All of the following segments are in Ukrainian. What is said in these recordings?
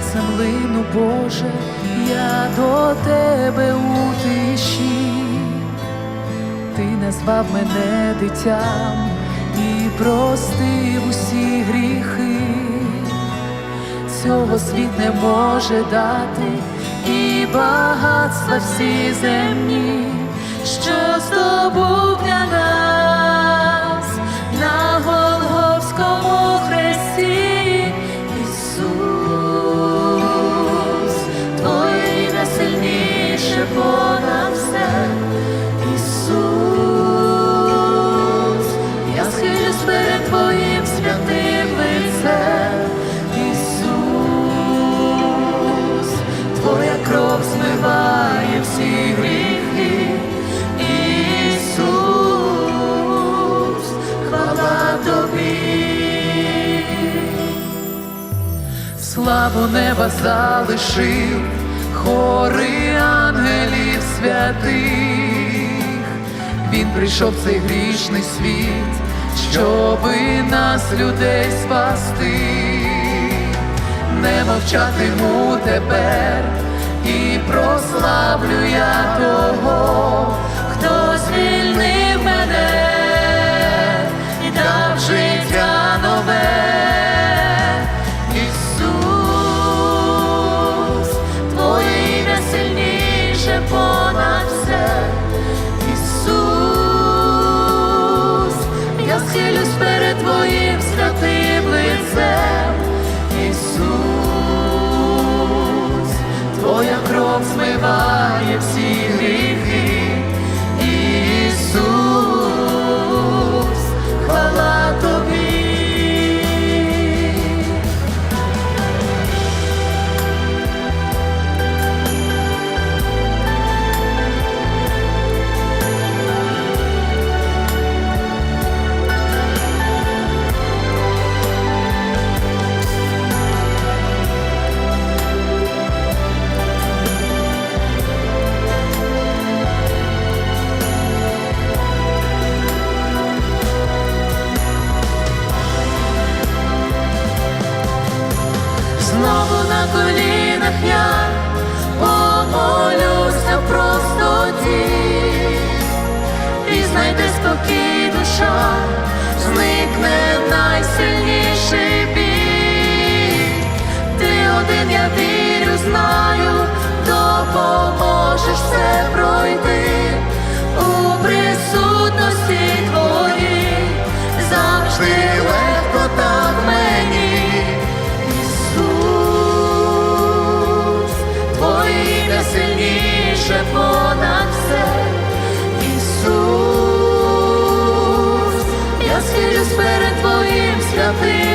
хвилину, Боже, я до тебе у тиші, ти назвав мене дитям і простив усі гріхи, цього світ не може дати, і багатства всі земні, що здобув для Твоїм святим лицем. Ісус, Твоя кров змиває всі гріхи. Ісус, хвала Тобі. Славу неба залишив, хори ангелів святих. Він прийшов в цей грішний світ, щоби нас, людей, спасти. Не мовчатиму тепер і прославлю я того, хто я схилюсь перед Твоїм святим лицем. Ісус, Твоя кров змиває всі Знову на колінах я помолюся в простоті, і знайде спокій душа, зникне найсильніший біль. Ти один, я вірю, знаю, допоможеш все пройти у присутності сильніше понад все. Ісус, я схилюсь перед Твоїм святим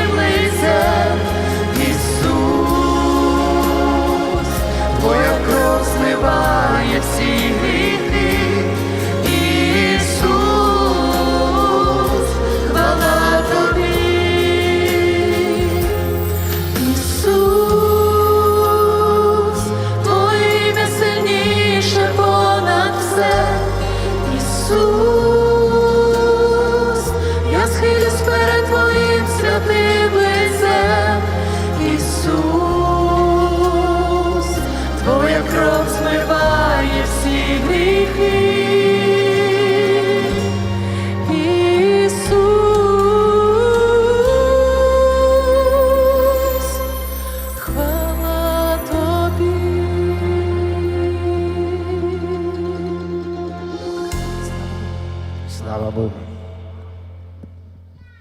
Слава Богу.